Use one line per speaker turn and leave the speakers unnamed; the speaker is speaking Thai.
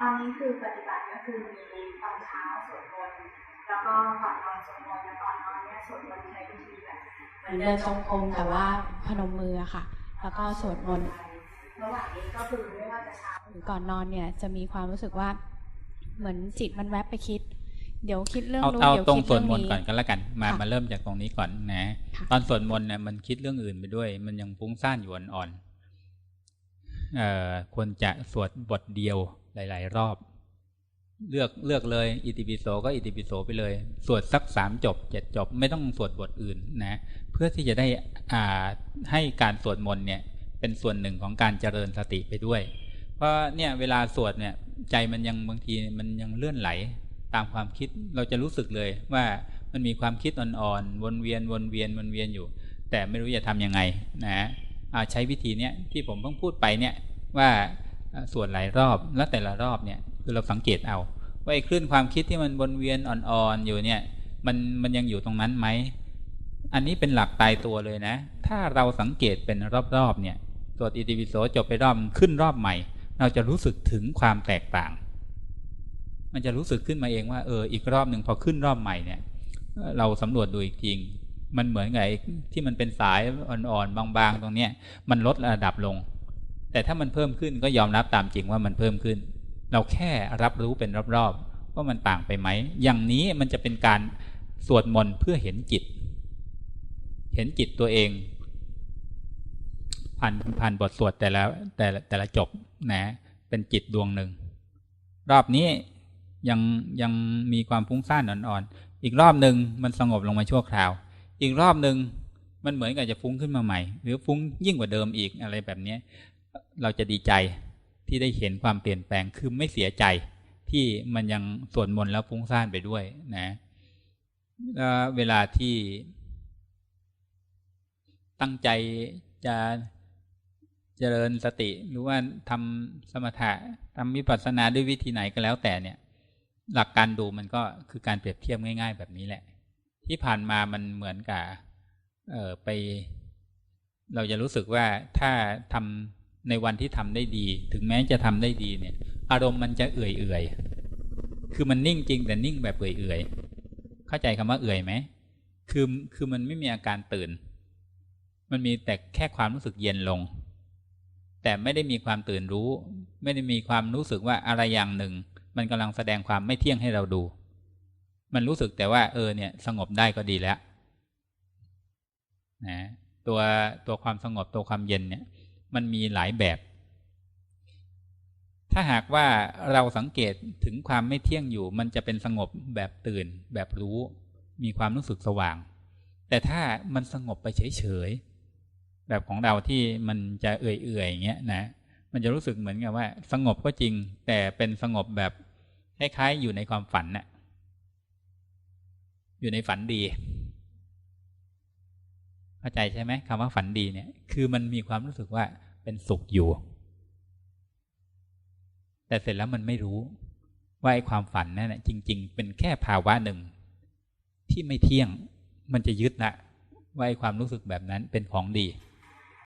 ตอนนี้คือปฏิบัติก็คือมีตอนเช้าสวดมนต์แล้วก็ก่อนนอนสวดมนต์แล้วก่อนนอนเนี่ยสวดมนต์ใช้วิธีแบบ
เหมือนเดินจงกรมแต่ว่าพนมมืออะค่ะ แล้วก็สวดมนต์
ระหว่างนี้ก็คือไม่ว่าจะเช้า
หรือก่อนนอนเนี่ยจะมีความรู้สึกว่าเหมือนจิตมันแวบไปคิด เดี๋ยวคิดเรื่อง
เอา
นู้น
เอา
เดี๋ยว
ตรง
คิด
สว
เรื่
ด
อง
มนต์
นี้
ก่อนก็แล้วกัน มา
ค่ะ
มาเริ่มจากตรงนี้ก่อนนะ
ค่ะ
ตอนสวดมนต์เนี่ยมันคิดเรื่องอื่นไปด้วย มันยังฟุ้งซ่านอยู่อ่อนๆเอ่อ ควรจะสวดบทเดียวหลาย ๆ รอบ เลือกเลือกเลย อิติปิโสก็อิติปิโสไปเลย สวดสักสามจบเจ็ดจบ ไม่ต้องสวดบทอื่นนะ เพื่อที่จะได้อ่าให้การสวดมนต์เนี่ยเป็นส่วนหนึ่งของการเจริญสติไปด้วย เพราะเนี่ยเวลาสวดเนี่ยใจมันยังบางทีมันยังเลื่อนไหลตามความคิดเราจะรู้สึกเลยว่ามันมีความคิดอ่อนๆวนเวียนวนเวียนวนเวียนอยู่ แต่ไม่รู้จะทำยังไงนะ อ่าใช้วิธีเนี้ยที่ผมเพิ่งพูดไปเนี่ยว่าส่วนหลายรอบแล้วแต่ละรอบเนี่ยคือเราสังเกตเอา ว่าไอ้คลื่นความคิดที่มันวนเวียนอ่อนๆอยู่เนี่ยมันมันยังอยู่ตรงนั้นไหมอันนี้เป็นหลักตายตัวเลยนะ ถ้าเราสังเกตเป็นรอบๆเนี่ยสวดอิติปิโสจบไปรอบขึ้นรอบใหม่ เราจะรู้สึกถึงความแตกต่าง มันจะรู้สึกขึ้นมาเองว่าเอออีกรอบหนึ่งพอขึ้นรอบใหม่เนี่ยเอ่อเราสำรวจดูอีกจริง มันเหมือนไอ้ที่มันเป็นสายอ่อนๆบางๆ ตรงเนี้ย มันลดระดับลง แต่ถ้ามันเพิ่มขึ้นก็ยอมรับตามจริงว่ามันเพิ่มขึ้น เราแค่รับรู้เป็นรอบๆว่ามันต่างไปไหม อย่างนี้มันจะเป็นการสวดมนต์เพื่อเห็นจิต เห็นจิตตัวเอง ผ่านผ่านบทสวดแต่ละแต่ละแต่ละจบนะเป็นจิตดวงหนึ่ง รอบนี้ยังยังมีความฟุ้งซ่านอ่อนๆอีกรอบหนึ่งมันสงบลงมาชั่วคราว อีกรอบหนึ่งมันเหมือนกับจะฟุ้งขึ้นมาใหม่ หรือฟุ้งยิ่งกว่าเดิมอีกอะไรแบบนี้เราจะดีใจที่ได้เห็นความเปลี่ยนแปลงคือไม่เสียใจที่มันยังส่วดมนแล้วฟุ้งซ่านไปด้วยนะแล้วเวลาที่ ตั้งใจจะเจริญสติ หรือว่าทำสมถะทำวิปัสสนาด้วยวิธีไหนก็แล้วแต่เนี่ย หลักการดูมันก็คือการเปรียบเทียบง่าย ๆ แบบนี้แหละ ที่ผ่านมามันเหมือนกับเออไป เราจะรู้สึกว่าถ้าทำในวันที่ทำได้ดี ถึงแม้จะทำได้ดีเนี่ย อารมณ์มันจะเอื่อยๆคือมันนิ่งจริงแต่นิ่งแบบเอื่อยๆเข้าใจคำว่าเอื่อยไหมคือคือมันไม่มีอาการตื่น มันมีแต่แค่ความรู้สึกเย็นลง แต่ไม่ได้มีความตื่นรู้ ไม่ได้มีความรู้สึกว่าอะไรอย่างหนึ่ง มันกำลังแสดงความไม่เที่ยงให้เราดู มันรู้สึกแต่ว่า เออเนี่ย สงบได้ก็ดีแล้วนะตัวตัวความสงบตัวความเย็นเนี่ย มันมีหลายแบบ ถ้าหากว่าเราสังเกตถึงความไม่เที่ยงอยู่ มันจะเป็นสงบแบบตื่น แบบรู้ มีความรู้สึกสว่าง แต่ถ้ามันสงบไปเฉยๆแบบของเราที่มันจะเอื่อยๆอย่างเงี้ยนะมันจะรู้สึกเหมือนกับว่า สงบก็จริง แต่เป็นสงบแบบคล้ายๆอยู่ในความฝันน่ะ อยู่ในฝันดีเข้าใจใช่ไหมคำว่าฝันดีเนี่ย คือมันมีความรู้สึกว่าเป็นสุขอยู่ แต่เสร็จแล้วมันไม่รู้ ว่าไอ้ความฝันนั่นแหละจริง ๆ เป็นแค่ภาวะหนึ่ง ที่ไม่เที่ยงมันจะยึดละว่าไอ้ความรู้สึกแบบนั้นเป็นของดี